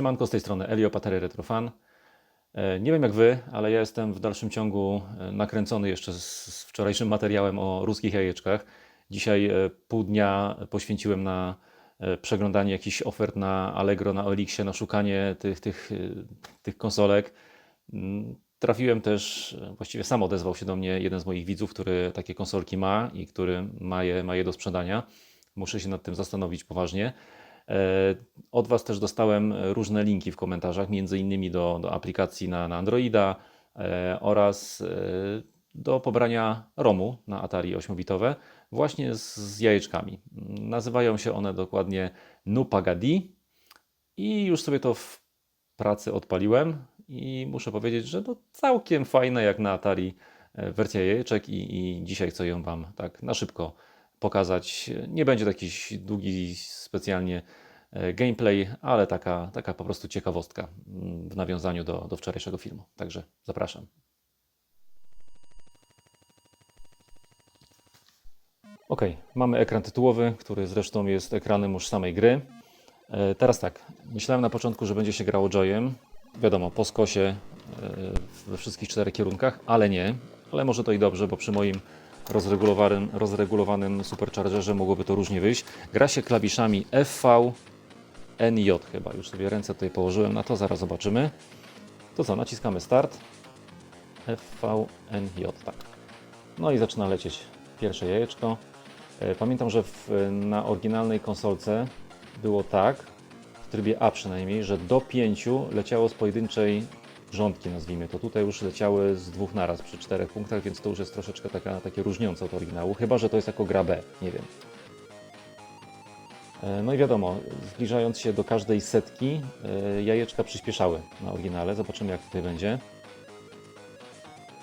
Siemanko, z tej strony Elio Patery Retrofan. E, Nie wiem jak Wy, ale ja jestem w dalszym ciągu e, nakręcony jeszcze z, wczorajszym materiałem o ruskich jajeczkach. Dzisiaj e, pół dnia poświęciłem na przeglądanie jakichś ofert na Allegro, na Elixie, na szukanie tych, tych, tych konsolek. Mm, Trafiłem też, właściwie sam odezwał się do mnie jeden z moich widzów, który takie konsolki ma i który ma je, ma je do sprzedania. Muszę się nad tym zastanowić poważnie. E, Od Was też dostałem różne linki w komentarzach, między innymi do, do aplikacji na, na Androida e, oraz e, do pobrania ROMu na Atari 8-bitowe właśnie z, z jajeczkami. Nazywają się one dokładnie Nupagadi i już sobie to w pracy odpaliłem i muszę powiedzieć, że to całkiem fajne jak na Atari e, wersja jajeczek i, i dzisiaj chcę ją Wam tak na szybko pokazać. Nie będzie to jakiś długi specjalnie e, gameplay, ale taka, taka po prostu ciekawostka mm, w nawiązaniu do, do wczorajszego filmu. Także zapraszam. Ok, mamy ekran tytułowy, który zresztą jest ekranem już samej gry. E, Teraz tak, myślałem na początku, że będzie się grało Joyem, wiadomo, po skosie e, we wszystkich czterech kierunkach, ale nie. Ale może to i dobrze, bo przy moim rozregulowanym, rozregulowanym Superchargerze mogłoby to różnie wyjść. Gra się klawiszami FV, NJ chyba. Już sobie ręce tutaj położyłem na to, zaraz zobaczymy. To co, naciskamy start. FV, NJ, tak. No i zaczyna lecieć pierwsze jajeczko. E, Pamiętam, że w, na oryginalnej konsolce było tak, w trybie A przynajmniej, że do pięciu leciało z pojedynczej rządki, nazwijmy to. Tutaj już leciały z dwóch naraz przy czterech punktach, więc to już jest troszeczkę taka, takie różniące od oryginału, chyba że to jest jako gra B, nie wiem. E, No i wiadomo, zbliżając się do każdej setki, e, jajeczka przyspieszały na oryginale. Zobaczymy, jak tutaj będzie.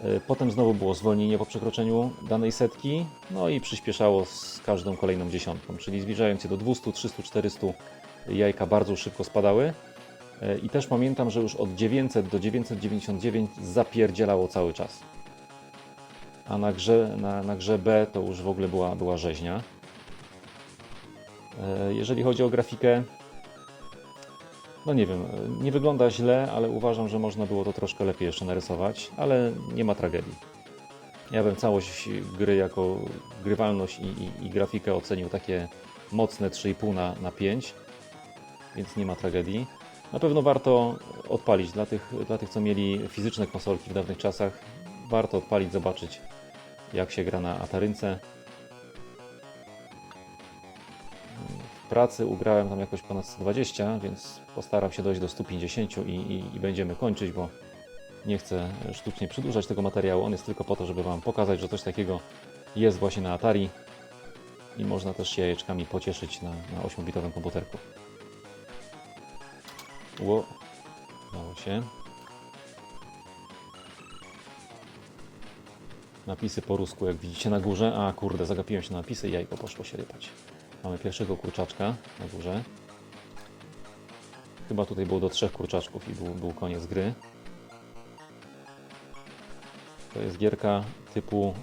E, Potem znowu było zwolnienie po przekroczeniu danej setki, no i przyspieszało z każdą kolejną dziesiątką, czyli zbliżając się do 200, 300, 400 jajka bardzo szybko spadały. E, I też pamiętam, że już od 900 do 999 zapierdzielało cały czas. A na grze, na, na grze B to już w ogóle była, była rzeźnia. E, Jeżeli chodzi o grafikę, no nie wiem, e, nie wygląda źle, ale uważam, że można było to troszkę lepiej jeszcze narysować, ale nie ma tragedii. Ja bym całość gry jako grywalność i, i, i grafikę ocenił takie mocne 3,5 na, na 5, więc nie ma tragedii. Na pewno warto odpalić dla tych, dla tych, co mieli fizyczne konsolki w dawnych czasach. Warto odpalić, zobaczyć jak się gra na Atarynce. W pracy ugrałem tam jakoś ponad 120, więc postaram się dojść do 150 i, i, i będziemy kończyć, bo nie chcę sztucznie przedłużać tego materiału. On jest tylko po to, żeby Wam pokazać, że coś takiego jest właśnie na Atari i można też się jajeczkami pocieszyć na, na 8-bitowym komputerku. Ło, udało się. Napisy po rusku, jak widzicie na górze. A kurde, zagapiłem się na napisy i jajko poszło się rypać. Mamy pierwszego kurczaczka na górze. Chyba tutaj było do trzech kurczaczków i był, był koniec gry. To jest gierka typu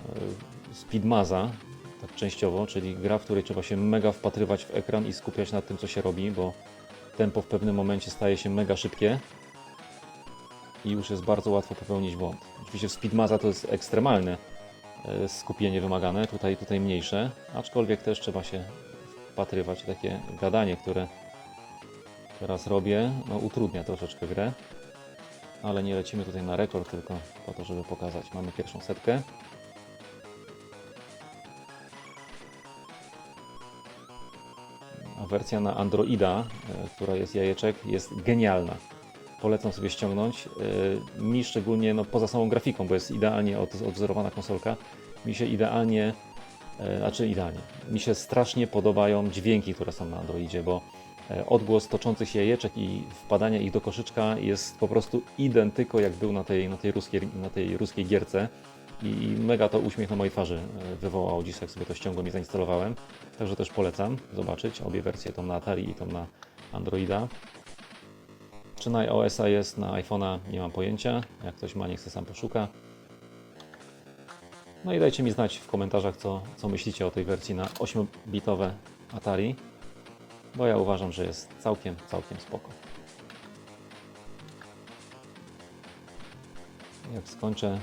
e, Speedmaza, tak częściowo, czyli gra, w której trzeba się mega wpatrywać w ekran i skupiać na tym, co się robi, bo tempo w pewnym momencie staje się mega szybkie i już jest bardzo łatwo popełnić błąd. Oczywiście w Speedmaza to jest ekstremalne e, skupienie wymagane, tutaj, tutaj mniejsze, aczkolwiek też trzeba się wpatrywać. Takie gadanie, które teraz robię, no utrudnia troszeczkę grę, ale nie lecimy tutaj na rekord, tylko po to, żeby pokazać. Mamy pierwszą setkę. Wersja na Androida, e, która jest jajeczek, jest genialna. Polecam sobie ściągnąć. E, Mi szczególnie, no poza samą grafiką, bo jest idealnie od, odwzorowana konsolka, mi się idealnie, e, znaczy idealnie, mi się strasznie podobają dźwięki, które są na Androidzie, bo odgłos toczących się jajeczek i wpadania ich do koszyczka jest po prostu identyko jak był na tej, na tej, ruskiej, na tej ruskiej gierce. I mega to uśmiech na mojej twarzy e, wywołało dziś, jak sobie to ściągłem i zainstalowałem. Także też polecam zobaczyć obie wersje, tą na Atari i tą na Androida. Czy na iOS-a jest, na iPhone'a nie mam pojęcia. Jak ktoś ma, niech se sam poszuka. No i dajcie mi znać w komentarzach, co, co myślicie o tej wersji na 8-bitowe Atari, bo ja uważam, że jest całkiem, całkiem spoko. Jak skończę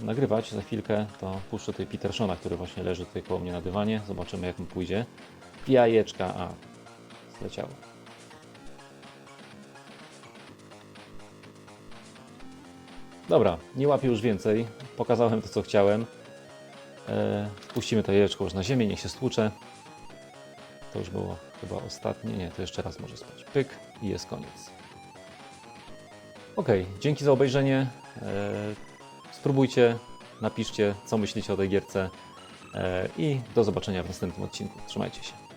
e, nagrywać za chwilkę, to puszczę tutaj Petershona, który właśnie leży tutaj koło mnie na dywanie. Zobaczymy jak mu pójdzie. Jajeczka, a zleciało. Dobra, nie łapię już więcej. Pokazałem to, co chciałem. E, puścimy to jajeczko już na ziemię, niech się stłucze. To już było chyba ostatnie. Nie, to jeszcze raz może spać. Pyk i jest koniec. Ok, dzięki za obejrzenie. E, spróbujcie, napiszcie, co myślicie o tej gierce. E, I do zobaczenia w następnym odcinku. Trzymajcie się.